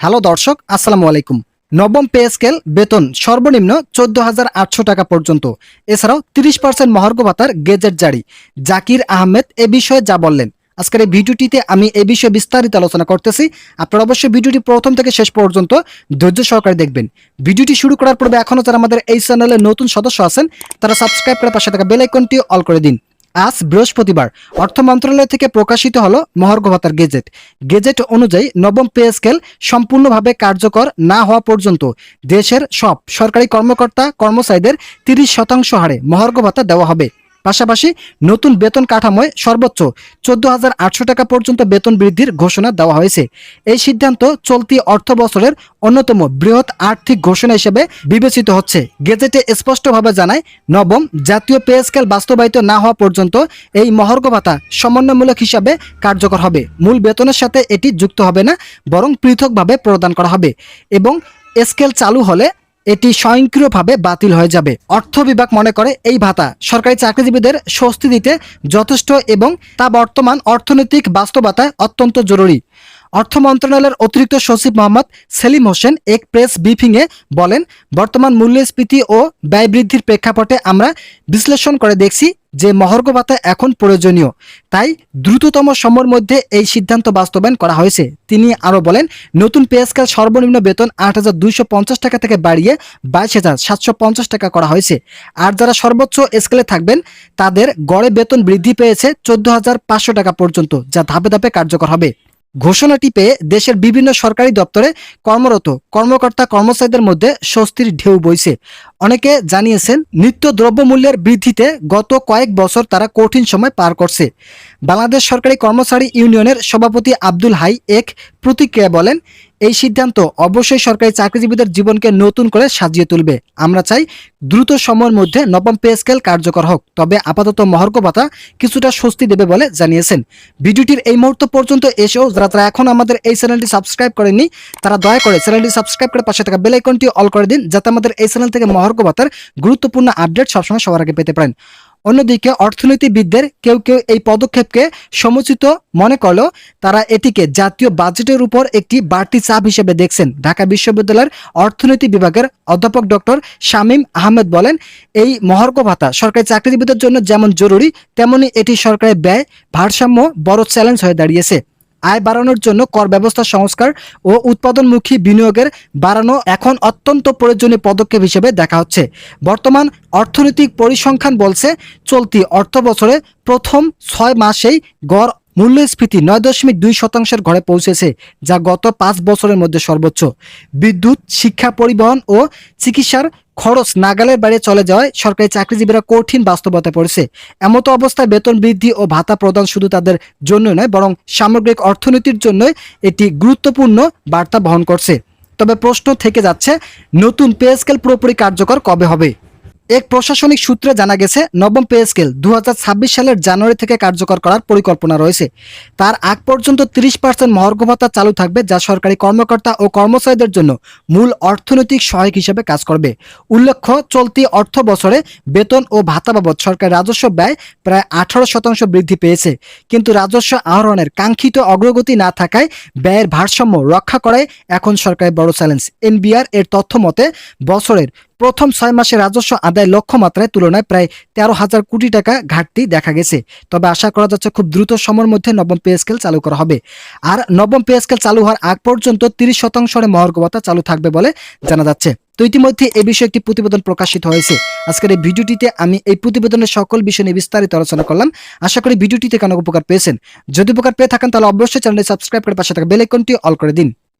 Hello দর্শক, আসসালামু আলাইকুম। নবম পে স্কেল বেতন সর্বনিম্ন চোদ্দ হাজার আটশো টাকা পর্যন্ত। এছাড়াও তিরিশ পার্সেন্ট মহার্ঘ ভাতার গেজেট জারি। জাকির আহমেদ এ বিষয়ে যা বললেন। আজকের এই ভিডিওটিতে আমি এ বিষয়ে বিস্তারিত আলোচনা করতেছি। আপনারা অবশ্যই ভিডিওটি প্রথম থেকে শেষ পর্যন্ত ধৈর্য সহকারে দেখবেন। ভিডিওটি শুরু করার পূর্বে এখনও যারা আমাদের এই চ্যানেলে নতুন সদস্য আছেন, তারা সাবস্ক্রাইব করে পাশে থাকা বেল আইকনটি অল করে দিন। আজ বৃহস্পতিবার অর্থ মন্ত্রণালয় থেকে প্রকাশিত হল মহার্ঘ ভাতার গেজেট। গেজেট অনুযায়ী নবম পে স্কেল সম্পূর্ণভাবে কার্যকর না হওয়া পর্যন্ত দেশের সব সরকারি কর্মকর্তা কর্মচারীদের তিরিশ শতাংশ হারে মহার্ঘ ভাতা দেওয়া হবে। পাশাপাশি নতুন বেতন কাঠামোয় সর্বোচ্চ চোদ্দ হাজার আটশো টাকা পর্যন্ত বেতন বৃদ্ধির ঘোষণা দেওয়া হয়েছে। এই সিদ্ধান্ত চলতি অর্থ বছরের অন্যতম বৃহৎ আর্থিক ঘোষণা হিসেবে বিবেচিত হচ্ছে। গেজেটে স্পষ্টভাবে জানায়, নবম জাতীয় পে স্কেল বাস্তবায়িত না হওয়া পর্যন্ত এই মহার্ঘ ভাতা সমন্বয়মূলক হিসাবে কার্যকর হবে। মূল বেতনের সাথে এটি যুক্ত হবে না, বরং পৃথকভাবে প্রদান করা হবে এবং স্কেল চালু হলে এটি স্বয়ংক্রিয়ভাবে বাতিল হয়ে যাবে। অর্থ বিভাগ মনে করে এই ভাতা। সরকারি চাকরিজীবীদের স্বস্তি দিতে যথেষ্ট এবং তা বর্তমান অর্থনৈতিক বাস্তবতায় অত্যন্ত জরুরি। অর্থ মন্ত্রণালয়ের অতিরিক্ত সচিব মোহাম্মদ সেলিম হোসেন এক প্রেস ব্রিফিংয়ে বলেন, বর্তমান মূল্যস্ফীতি ও ব্যয় বৃদ্ধির প্রেক্ষাপটে আমরা বিশ্লেষণ করে দেখছি যে মহর্ঘ ভাতা এখন প্রয়োজনীয়। তাই দ্রুততম সময়ের মধ্যে এই সিদ্ধান্ত বাস্তবায়ন করা হয়েছে। তিনি আরও বলেন, নতুন পে স্কেল সর্বনিম্ন বেতন আট হাজার দুইশো পঞ্চাশ টাকা থেকে বাড়িয়ে বাইশ হাজার টাকা করা হয়েছে। আর যারা সর্বোচ্চ স্কেলে থাকবেন, তাদের গড়ে বেতন বৃদ্ধি পেয়েছে চোদ্দ টাকা পর্যন্ত, যা ধাপে ধাপে কার্যকর হবে। ঘোষণাটি পেয়ে দেশের বিভিন্ন সরকারি দপ্তরে কর্মরত কর্মকর্তা কর্মচারীদের মধ্যে স্বস্তির ঢেউ বইছে। অনেকে জানিয়েছেন, নিত্য দ্রব্যমূল্যের বৃদ্ধিতে গত কয়েক বছর তারা কঠিন সময় পার করছে। বাংলাদেশ সরকারি কর্মচারী ইউনিয়নের সভাপতি আব্দুল হাই এক প্রতিক্রিয়া বলেন, এই সিদ্ধান্ত অবশ্যই সরকারি চাকরিজীবীদের জীবনকে নতুন করে সাজিয়ে তুলবে। আমরা চাই দ্রুত সময়ের মধ্যে নবম পে স্কেল কার্যকর হোক, তবে আপাতত মহর্ঘ ভাতা কিছুটা স্বস্তি দেবে বলে জানিয়েছেন। ভিডিওটির এই মুহূর্ত পর্যন্ত এসেও যারা তারা এখন আমাদের এই চ্যানেলটি সাবস্ক্রাইব করেনি তারা দয়া করে চ্যানেলটি সাবস্ক্রাইব করে পাশে থাকা বেল আইকনটি অল করে দিন, যাতে আমাদের এই চ্যানেল থেকে মহর্ঘ ভাতার গুরুত্বপূর্ণ আপডেট সবসময় সবার আগে পেতে পারেন। অন্যদিকে অর্থনীতিবিদদের কেউ কেউ এই পদক্ষেপকে সমুচিত মনে করলেও তারা এটিকে জাতীয় বাজেটের উপর একটি বাড়তি চাপ হিসেবে দেখছেন। ঢাকা বিশ্ববিদ্যালয়ের অর্থনীতি বিভাগের অধ্যাপক ডক্টর শামীম আহমেদ বলেন, এই মহার্ঘ ভাতা সরকারি চাকরিজীবীদের জন্য যেমন জরুরি, তেমনি এটি সরকারের ব্যয়, ভারসাম্য বড় চ্যালেঞ্জ হয়ে দাঁড়িয়েছে। আয় বাড়ানোর জন্য কর ব্যবস্থা সংস্কার ও উৎপাদনমুখী বিনিয়োগের বাড়ানো এখন অত্যন্ত প্রয়োজনীয় পদক্ষেপ হিসেবে দেখা হচ্ছে। বর্তমান অর্থনৈতিক পরিসংখ্যান বলছে, চলতি অর্থ বছরে প্রথম ছয় মাসেই গড় মূল্যস্ফীতি নয় দশমিক দুই শতাংশের ঘরে পৌঁছেছে, যা গত পাঁচ বছরের মধ্যে সর্বোচ্চ। বিদ্যুৎ, শিক্ষা পরিবহন ও চিকিৎসার খরচ নাগালের বাইরে চলে যাওয়ায় সরকারি চাকরিজীবীরা কঠিন বাস্তবতায় পড়েছে। এমতো অবস্থায় বেতন বৃদ্ধি ও ভাতা প্রদান শুধু তাদের জন্য নয়, বরং সামগ্রিক অর্থনীতির জন্য এটি গুরুত্বপূর্ণ বার্তা বহন করছে। তবে প্রশ্ন থেকে যাচ্ছে, নতুন পে স্কেল পুরোপুরি কার্যকর কবে হবে? এক প্রশাসনিক সূত্রে জানা গেছে, নবম পে স্কেল দুহাজার ছাব্বিশ সালের জানুয়ারি থেকে কার্যকর করার পরিকল্পনা রয়েছে। তার আগ পর্যন্ত তিরিশ পার্সেন্ট মহার্ঘ ভাতা চালু থাকবে, যা সরকারি কর্মকর্তা ও কর্মচারীদের জন্য মূল অর্থনৈতিক সহায়ক হিসেবে কাজ করবে। উল্লেখ্য, চলতি অর্থ বছরে বেতন ও ভাতা বাবদ সরকার রাজস্ব ব্যয় প্রায় আঠারো শতাংশ বৃদ্ধি পেয়েছে। কিন্তু রাজস্ব আহরণের কাঙ্ক্ষিত অগ্রগতি না থাকায় ব্যয়ের ভারসাম্য রক্ষা করায় এখন সরকারের বড় চ্যালেঞ্জ। এনবিআর এর তথ্য মতে, বছরের প্রথম ছয় মাসে রাজস্ব আদায় লক্ষ্যমাত্রায় তুলনায় প্রায় তেরো হাজার কোটি টাকা ঘাটতি দেখা গেছে। তবে আশা করা যাচ্ছে খুব দ্রুত সময়ের মধ্যে নবম পে স্কেল চালু করা হবে। আর নবম পে স্কেল চালু হওয়ার আগ পর্যন্ত তিরিশ শতাংশ হারে মহার্ঘ চালু থাকবে বলে জানা যাচ্ছে। তো ইতিমধ্যে এ বিষয়ে একটি প্রতিবেদন প্রকাশিত হয়েছে। আজকের এই ভিডিওটিতে আমি এই প্রতিবেদনের সকল বিষয় নিয়ে বিস্তারিত আলোচনা করলাম। আশা করি ভিডিওটিতে কেন উপকার পেয়েছেন। যদি উপকার পেয়ে থাকেন তাহলে অবশ্যই চ্যানেলটি সাবস্ক্রাইব করে পাশে থাকা বেল আইকনটি অল করে দিন।